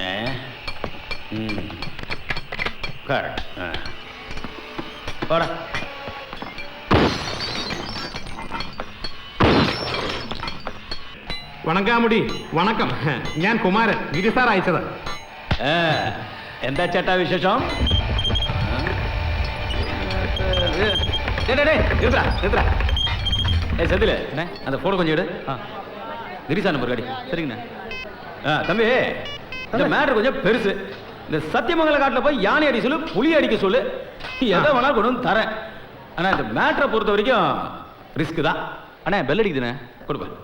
ഏ ഉം. Correct. ആ. പോടാ വണങ്കാമുടി വണക്കം ഞാൻ കുമാരൻ ഗിരി സാർ അയച്ചത് ഏ, എന്താ ചേട്ടാ വിശേഷം செந்தில் அந்த ஃபோனை கொஞ்சம் எடு ஆ கிரிசா நம்பர் காடி சரிங்கண்ணா ஆ தம்பி இந்த மேட்ரு கொஞ்சம் பெருசு இந்த சத்தியமங்கல காட்டில் போய் யானை அடி சொல்லு புலி அடிக்க சொல்லு எதை வேணாலும் கொண்டு வந்து தரேன் ஆனால் இந்த மேட்ரை பொறுத்த வரைக்கும் ரிஸ்க் தான் அண்ணா பெல் அடிக்குதுண்ணே கொடுப்பேன்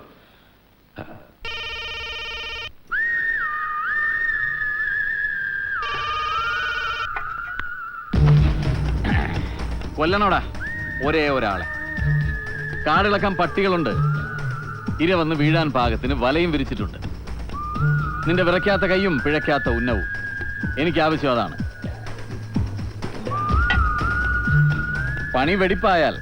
കൊല്ലണോടാ ഒരേ ഒരാളെ കാടിളക്കാൻ പട്ടികളുണ്ട് ഇര വന്ന് വീഴാൻ പാകത്തിന് വലയും വിരിച്ചിട്ടുണ്ട് നിന്റെ വിറയ്ക്കാത്ത കൈയും പിഴയ്ക്കാത്ത ഉന്നവും. എനിക്ക് ആവശ്യം അതാണ്. പണി വെടിപ്പായാൽ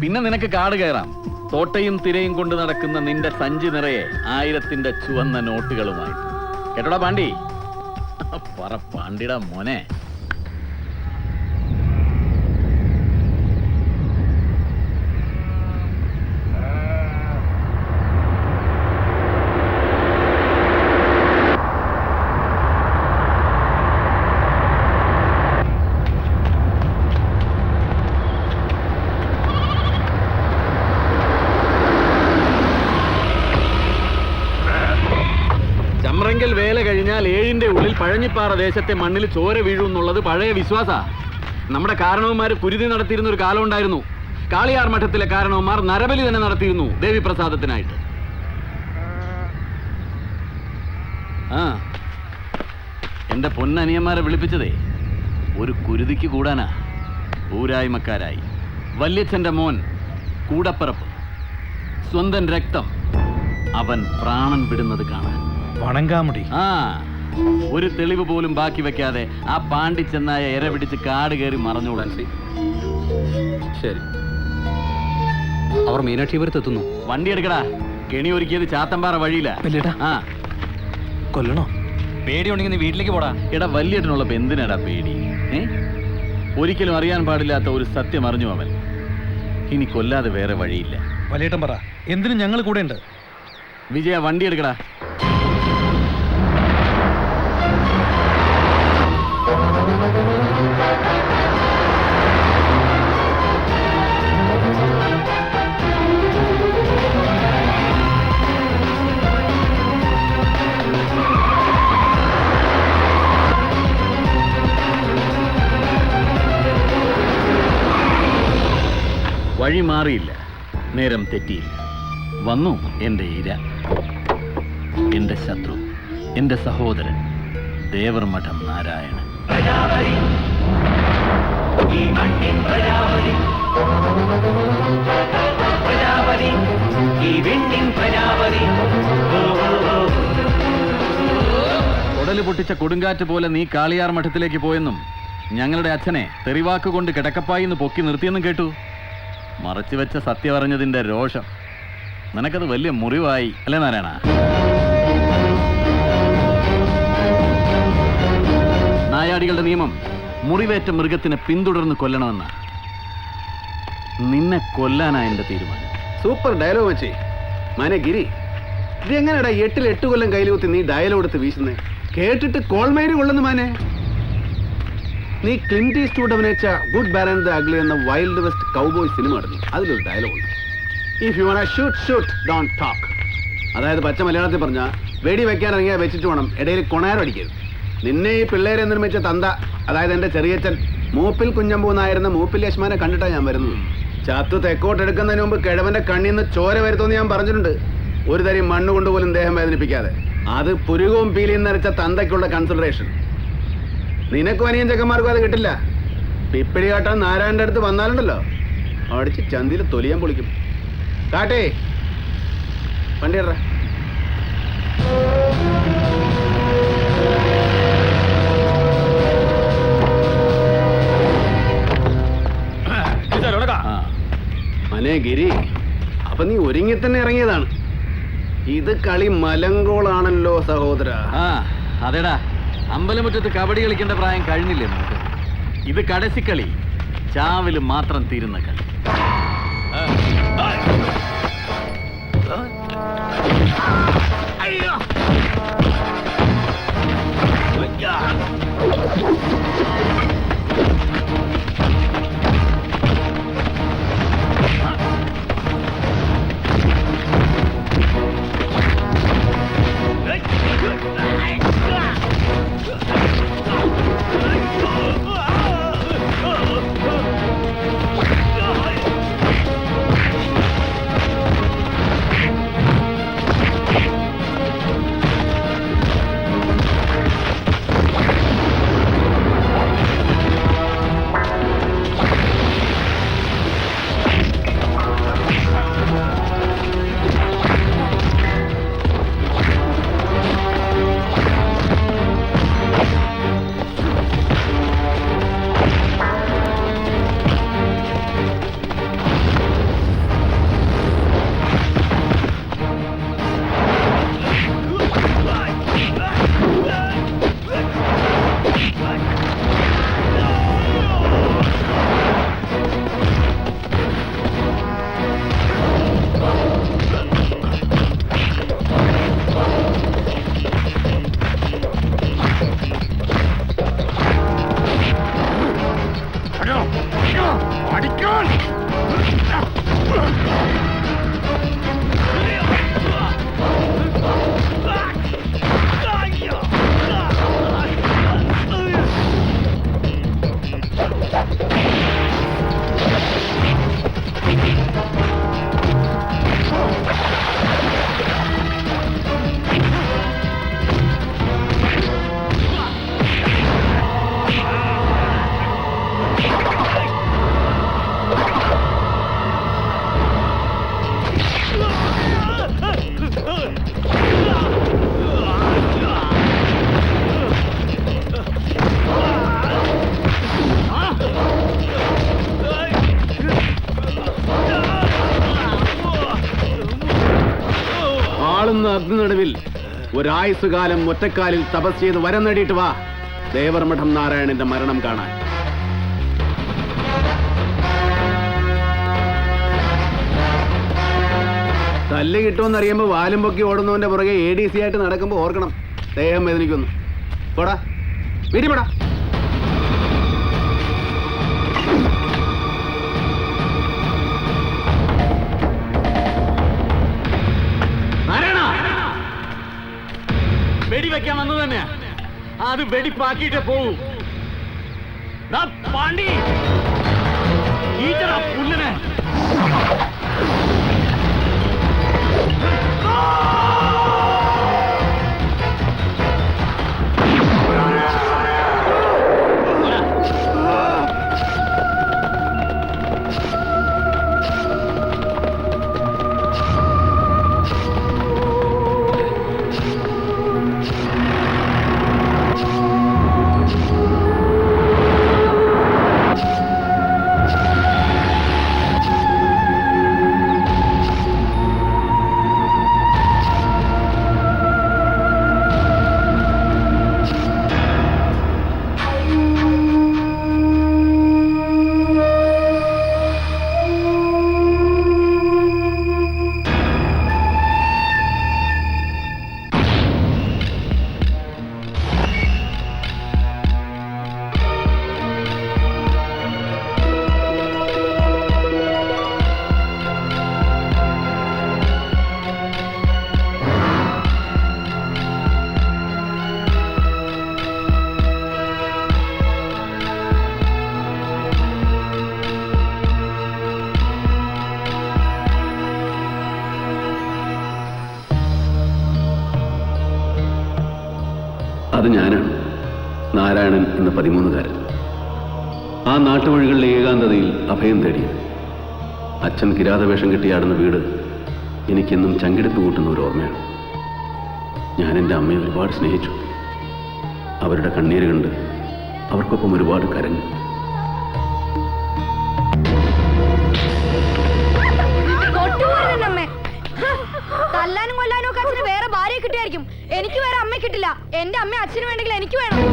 പിന്നെ നിനക്ക് കാട് കയറാം. തോട്ടയും തിരയും കൊണ്ട് നടക്കുന്ന നിന്റെ സഞ്ചി നിറയെ ആയിരത്തിന്റെ ചുവന്ന നോട്ടുകളുമായി. കേട്ടോടാ പാണ്ടി പറ പാണ്ടിടാ മോനെ. വേല കഴിഞ്ഞാൽ ഏഴിന്റെ ഉള്ളിൽ പഴഞ്ഞിപ്പാറ ദേശത്തെ മണ്ണിൽ ചോര വീഴും എന്നുള്ളത് പഴയ വിശ്വാസ. നമ്മുടെ കാരണവന്മാർ കുരുതി നടത്തിയിരുന്ന ഒരു കാലം ഉണ്ടായിരുന്നു. കാളിയാർ മഠത്തിലെ കാരണവന്മാർ നരബലി തന്നെ നടത്തിയിരുന്നു ദേവി പ്രസാദത്തിനായിട്ട് ആ എന്റെ പൊന്നനിയന്മാരെ വിളിപ്പിച്ചതേ ഒരു കുരുതിക്ക് കൂടാനാ. ഊരായ്മക്കാരായി. വല്യച്ഛന്റെ മോൻ കൂടപ്പറപ്പ്. സ്വന്തം രക്തം അവൻ പ്രാണൻ വിടുന്നത് കാണാൻ. വണങ്കാമുടി. ആ ഒരു തെളിവ് പോലും ബാക്കി വെക്കാതെ ആ പാണ്ടി ചെന്നായ എര പിടിച്ച് കാട് കയറി മറഞ്ഞോളാൻ ശരി. അവർ മീനാക്ഷിപുരത്ത് എത്തുന്നു വണ്ടി എടുക്കടാ. കെണി ഒരുക്കിയത് ചാത്തമ്പാറ വഴിയില്ല വലിയേട്ടാ. ആ. കൊല്ലണോ? പേടിയുണ്ടെങ്കിൽ നീ വീട്ടിലേക്ക് പോടാ. എടാ വല്യേട്ടനുള്ള എന്തിനാടാ പേടി? ഏ? ഒരിക്കലും അറിയാൻ പാടില്ലാത്ത ഒരു സത്യം അറിഞ്ഞു അവൻ. ഇനി കൊല്ലാതെ വേറെ വഴിയില്ല. വലിയേട്ടൻ പറ എന്തിനും ഞങ്ങൾ കൂടെ ഉണ്ട് വിജയ വണ്ടി എടുക്കടാ. മാറിയില്ല. നേരം തെറ്റിയില്ല. വന്നു എന്റെ ഇര. എന്റെ ശത്രു. എന്റെ സഹോദരൻ. ദേവർ മഠം നാരായണൻ. കൊടൽ പൊട്ടിച്ച കൊടുങ്കാറ്റ് പോലെ നീ കാളിയാർ മഠത്തിലേക്ക് പോയെന്നും ഞങ്ങളുടെ അച്ഛനെ തെറിവാക്കുകൊണ്ട് കിടക്കപ്പായിന്ന് പൊക്കി നിർത്തിയെന്നും കേട്ടു. മറച്ചു വെച്ച സത്യ അറിഞ്ഞതിന്റെ രോഷം. നിനക്കത് വലിയ മുറിവായി. അല്ലേ നാരായണ? നായാടികളുടെ നിയമം മുറിവേറ്റ മൃഗത്തിനെ പിന്തുടർന്ന് കൊല്ലണമെന്ന നിന്നെ കൊല്ലാനാ എന്റെ തീരുമാനം. സൂപ്പർ ഡയലോഗ് വെച്ചേ മനെ ഗിരി ഇത് എങ്ങനെയാടാ എട്ടിൽ എട്ട് കൊല്ലം കയ്യിൽ കുത്തി നീ ഡയലോഗ് എടുത്ത് വീശുന്നേ? കേട്ടിട്ട് കോൾമേരി കൊള്ളുന്നു മാനെ. നീ ക്ലിന്റി ഈസ്റ്റ്വുഡ് അഭിനയിച്ച ഗുഡ് ബാൻ ദ അഗ്ലി എന്ന വൈൽഡ് വെസ്റ്റ് കൗബോയ് സിനിമ നടന്നു അതിലൊരു ഡയലോഗ് ഉണ്ട്. If you want shoot shoot don't talk അതായത് പച്ച മലയാളത്തിൽ പറഞ്ഞ വെടി വെക്കാൻ ഇറങ്ങിയാൽ വെച്ചിട്ട് വേണം ഇടയിൽ കൊണാരം അടിക്കരുത്. നിന്നെ ഈ പിള്ളേരെ നിർമ്മിച്ച തന്ത അതായത് എന്റെ ചെറിയച്ഛൻ മൂപ്പിൽ കുഞ്ഞമ്പൂന്നായിരുന്ന മൂപ്പിൽ യശ്മാനെ കണ്ടിട്ടാണ് ഞാൻ വരുന്നത്. ചത്തു തെക്കോട്ട് എടുക്കുന്നതിന് മുമ്പ് കിഴവന്റെ കണ്ണിൽ നിന്ന് ചോര വരുത്തുമെന്ന് ഞാൻ പറഞ്ഞിട്ടുണ്ട്. ഒരു തരി മണ്ണ് കൊണ്ടുപോലും ദേഹം വേദനിപ്പിക്കാതെ. അത് പുരുകവും പീലിയും നിറച്ച തന്തയ്ക്കുള്ള കൺസിഡറേഷൻ നിനക്കും അനിയൻ ചെക്കന്മാർക്കും അത് കിട്ടില്ല. പിപ്പിടി കാട്ടാൻ നാരായണന്റെ അടുത്ത് വന്നാലുണ്ടല്ലോ. അടിച്ച് ചന്തിയിൽ തൊലിയാൻ പൊളിക്കും. കാട്ടേ. വണ്ടി ഇടറ. ഗിരി അപ്പൊ നീ ഒരുങ്ങി തന്നെ ഇറങ്ങിയതാണ്. ഇത് കളി മലങ്കോളാണല്ലോ സഹോദര. ആ അതെടാ. അമ്പലമുറ്റത്ത് കബഡി കളിക്കേണ്ട പ്രായം കഴിഞ്ഞില്ലേ നമുക്ക്? ഇത് കടസിക്കളി. ചാവിൽ മാത്രം തീരുന്ന കളി. Hey! Let's go! ഒരായുസ് കാലം ഒറ്റക്കാലിൽ തപസ് ചെയ്ത് വരം നേടിയിട്ട് വാ. ദേവർമഠം നാരായണന്റെ മരണം കാണാൻ. തല്ല് കിട്ടുമെന്നറിയുമ്പോൾ വാലും പൊക്കി ഓടുന്നവന്റെ പുറകെ എ ഡി സി ആയിട്ട് നടക്കുമ്പോൾ ഓർക്കണം. ദേഹം വേദനിക്കുന്നു. പോടാ. വീട്ടിൽ വെടി വെക്കാൻ വന്നു തന്നെ അത് വെടിപ്പാക്കിയിട്ട് പോവും. പാണ്ടി. ഈറ്റടാ പുല്ലിനെ. അത് ഞാനാണ്. നാരായണൻ എന്ന പതിമൂന്നുകാരൻ. ആ നാട്ടുവഴികളിലെ ഏകാന്തതയിൽ അഭയം തേടി. അച്ഛൻ കിരാതവേഷം കെട്ടിയാടുന്ന വീട് എനിക്കെന്നും ചങ്കിടിപ്പ് കൂട്ടുന്ന ഒരു ഓർമ്മയാണ്. ഞാൻ എന്റെ അമ്മയെ ഒരുപാട് സ്നേഹിച്ചു. അവരുടെ കണ്ണീര് കണ്ട് അവർക്കൊപ്പം ഒരുപാട് കരഞ്ഞു. തല്ലാനും വേറെ എനിക്ക് വേറെ കിട്ടില്ല. എന്റെ അമ്മ അച്ഛന് വേണമെങ്കിൽ എനിക്ക് വേണം.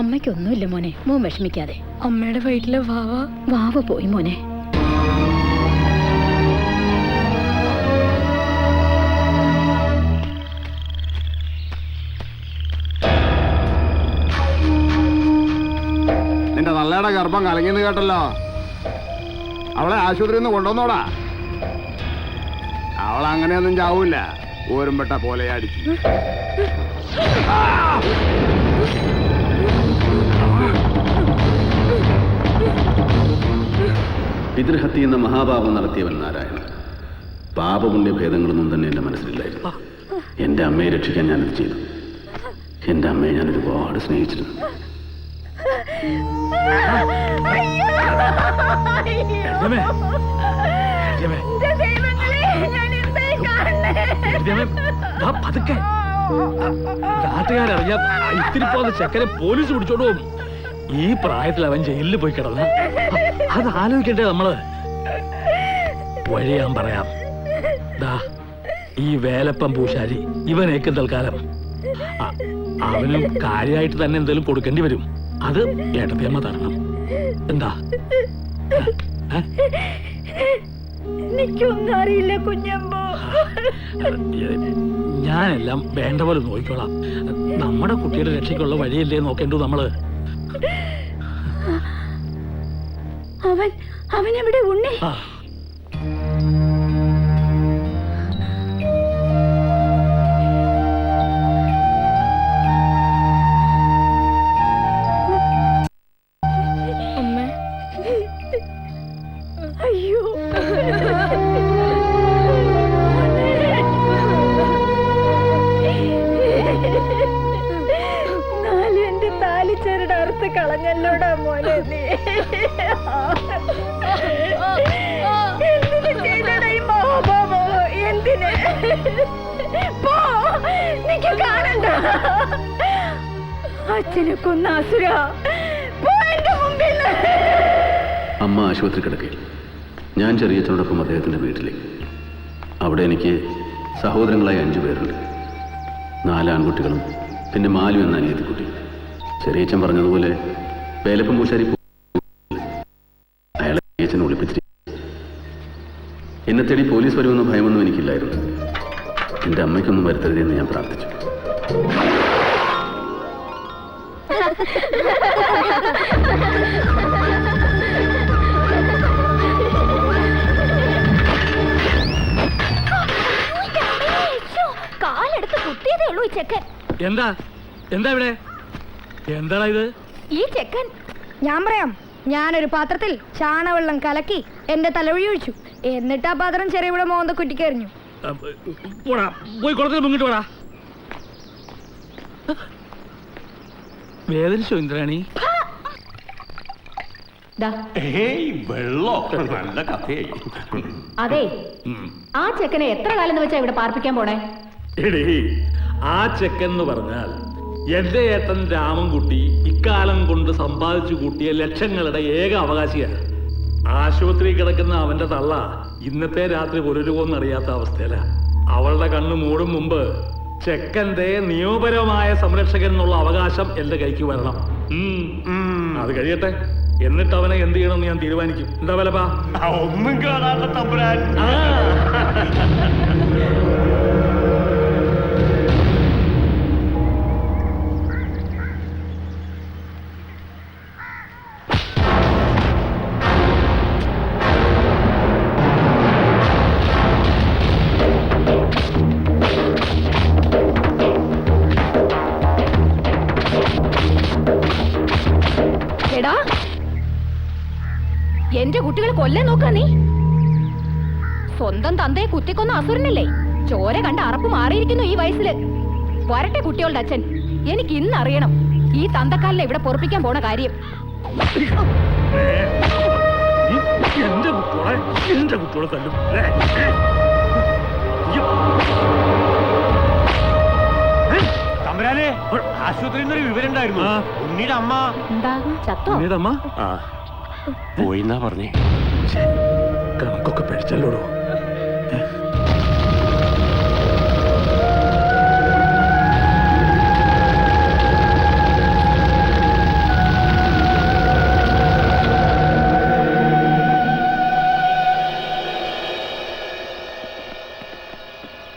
അമ്മയ്ക്കൊന്നുമില്ല മോനെ. മോൻ വിഷമിക്കാതെ. അമ്മയുടെ വയറ്റിലെ വാവ? വാവ പോയി മോനെ. നിന്റെ നല്ലയുടെ ഗർഭം കലങ്ങിന്ന് കേട്ടല്ലോ. അവളെ ആശുപത്രിയിൽ നിന്ന് കൊണ്ടുവന്നോടാ. അവൾ അങ്ങനെയൊന്നും ചാവൂല ഊരുംപെട്ട പോലെ അടിച്ചു. പിതൃഹത്യ എന്ന മഹാപാപം നടത്തിയവൻ നാരായണൻ. പാപപുണ്യ ഭേദങ്ങളൊന്നും തന്നെ എന്റെ മനസ്സിലില്ലായിരുന്നു. എന്റെ അമ്മയെ രക്ഷിക്കാൻ ഞാനത് ചെയ്തു. എന്റെ അമ്മയെ ഞാൻ ഒരുപാട് സ്നേഹിച്ചിരുന്നു പതുക്കെ. നാട്ടുകാരറിഞ്ഞ ഇത്തിരി പോകുന്ന ചെക്കനെ പോലീസ് പിടിച്ചോണ്ട് പോകും. ഈ പ്രായത്തിൽ അവൻ ജയിലിൽ പോയി കിടന്ന. അത് ആലോചിക്കട്ടെ നമ്മൾ? വഴി ഞാൻ പറയാം. ദാ ഈ വേലപ്പം പൂശാരി ഇവനേക്കും തൽക്കാലം. അവനും കാര്യമായിട്ട് തന്നെ എന്തെങ്കിലും കൊടുക്കേണ്ടി വരും. അത് ഏട്ടത്തിയമ്മ തരണം. എന്താ? എനിക്കൊന്നും അറിയില്ല കുഞ്ഞമ്പോ. ഞാനെല്ലാം വേണ്ട പോലെ നോക്കിക്കോളാം. നമ്മുടെ കുട്ടിയുടെ രക്ഷയ്ക്കുള്ള വഴിയല്ലേ നോക്കേണ്ടു നമ്മൾ? അവൻ അവൻ എവിടെ ഉണ്ണി? അയ്യോ. അറുത്ത് കളഞ്ഞല്ലോടാ മോനെ അമ്മ ആശുപത്രി കിടക്കയിൽ. ഞാൻ ചെറിയച്ഛനോടൊപ്പം അദ്ദേഹത്തിന്റെ വീട്ടിലേക്ക്. അവിടെ എനിക്ക് സഹോദരങ്ങളായ അഞ്ചു പേരുണ്ട്. നാല് ആൺകുട്ടികളും പിന്നെ മാലു എന്ന അനിയത്തിക്കുട്ടി. ചെറിയച്ഛൻ പറഞ്ഞതുപോലെ വേലപ്പം പൂശാരി അയാളെ ചെറിയച്ഛനെ ഒളിപ്പിച്ചിരിക്കും എന്നെ തേടി പോലീസ് വരുമെന്ന ഭയമൊന്നും എനിക്കില്ലായിരുന്നു. എന്റെ അമ്മയ്ക്കൊന്നും വരുത്തരുതെന്ന് ഞാൻ പ്രാർത്ഥിച്ചു. കാലെടുത്ത് കുത്തിയതേ ഉള്ളൂ ഈ ചെക്കൻ. എന്താ? എന്താ ഇവിടെ? എന്താടാ ഇത് ഈ ചെക്കൻ. ഞാൻ പറയാം ഞാനൊരു പാത്രത്തിൽ ചാണവെള്ളം കലക്കി എന്റെ തലവഴി ഒഴിച്ചു. എന്നിട്ട് ആ പാത്രം ചെറിയ മോന്ത കുറ്റിക്കെറിഞ്ഞു അഹ് പോടാ പോയി കുളത്തിൽ മുങ്ങിട്ട് പോടാ വേദനിച്ചോ ഇന്ദ്രാണി? നല്ല കഥയായി അതെ ആ ചെക്കനെ എത്ര കാലം വെച്ചാ ഇവിടെ പാർപ്പിക്കാൻ പോണേ? എടീ ആ ചെക്കൻ എന്ന് പറഞ്ഞാൽ എന്റെ ഏട്ടൻ രാമൻകുട്ടി ഇക്കാലം കൊണ്ട് സമ്പാദിച്ചു കൂട്ടിയ ലക്ഷങ്ങളുടെ ഏക അവകാശിയാണ്. ആശുപത്രി കിടക്കുന്ന അവന്റെ തള്ള ഇന്നത്തെ രാത്രി പുലരുവോന്ന് അറിയാത്ത അവസ്ഥയില. അവളുടെ കണ്ണു മൂടും മുമ്പ് ചെക്കന്റെ നിയമപരമായ സംരക്ഷകൻ എന്നുള്ള അവകാശം എന്റെ കൈക്ക് വരണം. അത് കഴിയട്ടെ. എന്നിട്ട് അവനെ എന്ത് ചെയ്യണമെന്ന് ഞാൻ തീരുമാനിക്കും. എന്താ വലപ്പാ ഒന്നും കാണാത്ത തമ്പുരാൻ. കൊല്ലാൻ നോക്കാ നീ. സ്വന്തം തന്തയെ കുത്തിക്കൊന്ന അസുരനല്ലേ? ചോര കണ്ട അറപ്പ് മാറിയിരിക്കുന്നു ഈ വയസ്സിൽ. വരട്ടെ കുട്ടികളുടെ അച്ഛൻ. എനിക്ക് ഇന്ന് അറിയണം ഈ തന്തക്കാലിനെ ഇവിടെ പൊറപ്പിക്കാൻ പോണ കാര്യം. എന്റെ കുട്ടികളെ എന്റെ കുട്ടികളെ തല്ലും. ഏ, ഏ. അയ്യോ. തമ്പുരാനെ ആശുപത്രിയിൽ നിന്നൊരു വിവരം ഉണ്ടായിരുന്നു. ഉണ്ണിയുടെ അമ്മ. എന്താ ചത്തോ? പോയിന്നാ പറഞ്ഞേ. കണക്കൊക്കെ പഠിച്ചല്ലോടോ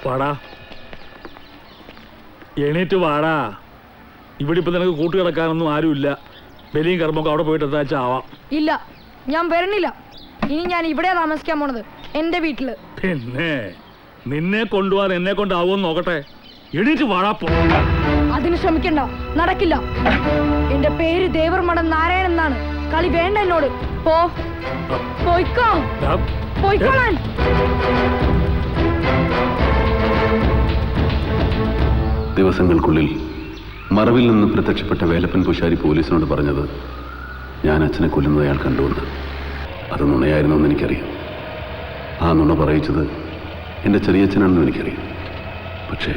വാടാ. എണീറ്റ് വാടാ. ഇവിടെ ഇപ്പൊ നിനക്ക് കൂട്ടുകിടക്കാനൊന്നും ആരുമില്ല. ബലിയും കർമ്മൊക്കെ അവിടെ പോയിട്ട് എന്താ ആവാം. ഇല്ല ഞാൻ വരണില്ല. ഇനി ഞാൻ ഇവിടെ താമസിക്കാൻ പോണത് എന്റെ വീട്ടിൽ. പിന്നെ നിന്നെ കൊണ്ടുപോകാൻ എന്നെ കൊണ്ടാവുമെന്ന് നോക്കട്ടെ. എണീറ്റ് വാടാ പോ. അതിന് ശ്രമിക്കണ്ട. നടക്കില്ല. എന്റെ പേര് ദേവർമഠം നാരായണൻ എന്നാണ്. കളി വേണ്ട എന്നോട്. പോ. പോയിക്കോ. പോയിക്കോളാൻ. ദിവസങ്ങൾക്കുള്ളിൽ മറവിൽ നിന്ന് പ്രത്യക്ഷപ്പെട്ട വേലപ്പൻ പുഷാരി പോലീസിനോട് പറഞ്ഞത് ഞാൻ അച്ഛനെ കൊല്ലുന്നത് അയാൾ കണ്ടുവന്ന്. അത് നുണയായിരുന്നു എന്ന് എനിക്കറിയാം. ആ നുണ പറയിച്ചത് എന്റെ ചെറിയച്ഛനാണെന്ന് എനിക്കറിയാം. പക്ഷേ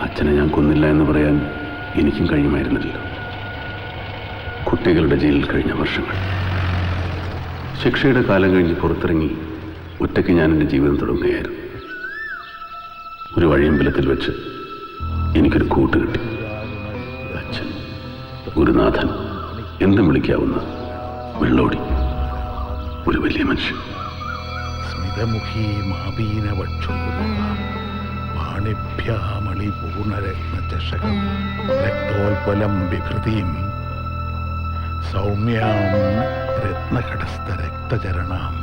അച്ഛനെ ഞാൻ കൊന്നില്ല എന്ന് പറയാൻ എനിക്കും കഴിയുമായിരുന്നില്ലല്ലോ. കുട്ടികളുടെ ജയിലിൽ കഴിഞ്ഞ വർഷങ്ങൾ. ശിക്ഷയുടെ കാലം കഴിഞ്ഞ് പുറത്തിറങ്ങി ഒറ്റയ്ക്ക് ഞാൻ എന്റെ ജീവിതം തുടങ്ങുകയായിരുന്നു. ഒരു വഴിയമ്പലത്തിൽ വെച്ച് എനിക്കൊരു കൂട്ട് കിട്ടി. അച്ഛൻ ഗുരുനാഥൻ എന്തും വിളിക്കാവുന്ന വെള്ളോടി. ഒരു വലിയ മനുഷ്യൻ. സ്മിതമുഖീ പാണിഭ്യാമളിപൂർണരത്നചഷകം രക്തോൽപലം വിഭൃതിയും സൗമ്യാം രത്നകടസ്ഥ രക്തചരണാം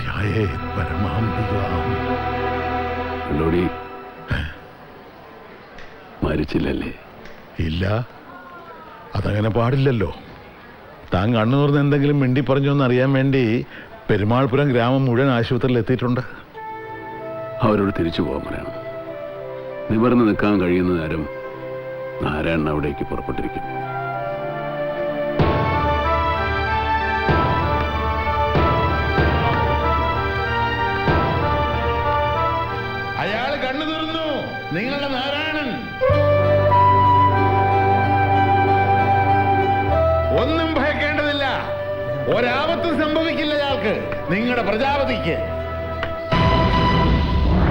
ധ്യായേ പരമാംബികാം മരിച്ചില്ലല്ലേ? ഇല്ല അതങ്ങനെ പാടില്ലല്ലോ. താൻ കണ്ണു തുറന്ന് എന്തെങ്കിലും മിണ്ടി പറഞ്ഞോന്ന് അറിയാൻ വേണ്ടി പെരുമാൾപുരം ഗ്രാമം മുഴുവൻ ആശുപത്രിയിൽ എത്തിയിട്ടുണ്ട്. അവരോട് തിരിച്ചു പോകാൻ പറയണം. നിവർന്ന് നിൽക്കാൻ കഴിയുന്ന നേരം നാരായണൻ അവിടേക്ക് പുറപ്പെട്ടിരിക്കും ഒരാപത്തും സംഭവിക്കില്ല അയാൾക്ക് നിങ്ങളുടെ പ്രജാപതിക്ക്.